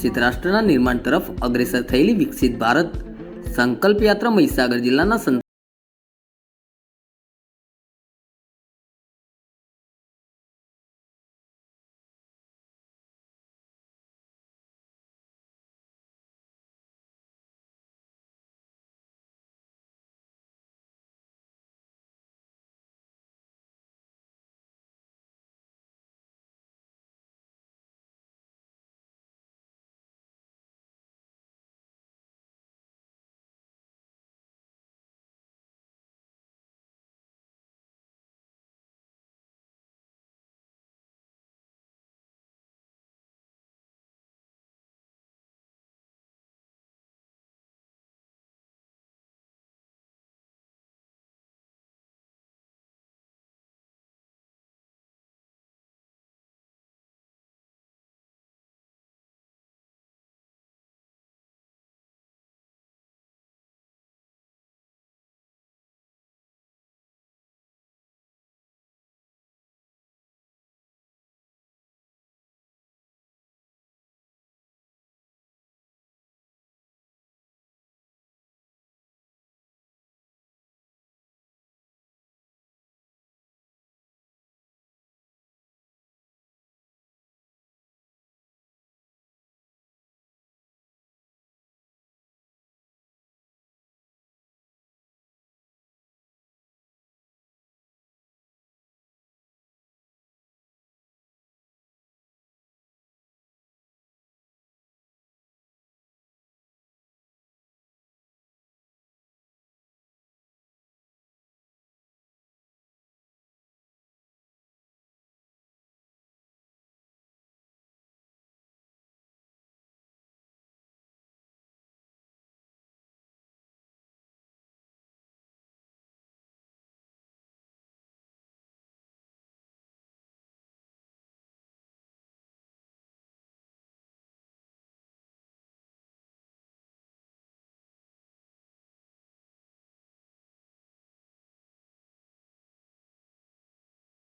વિકસિત રાષ્ટ્રના નિર્માણ તરફ અગ્રેસર થયેલી વિકસિત ભારત. સંકલ્પ યાત્રા મહીસાગર જિલ્લાના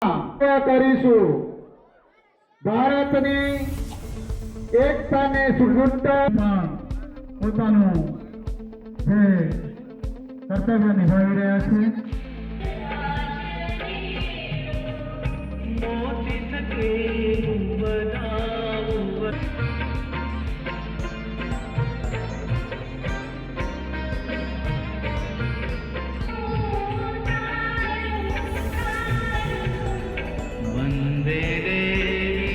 કરીશું. ભારતની એકતાને સુદૃઢતા પોતાનું જે કર્તવ્ય નિભાવી રહ્યા છે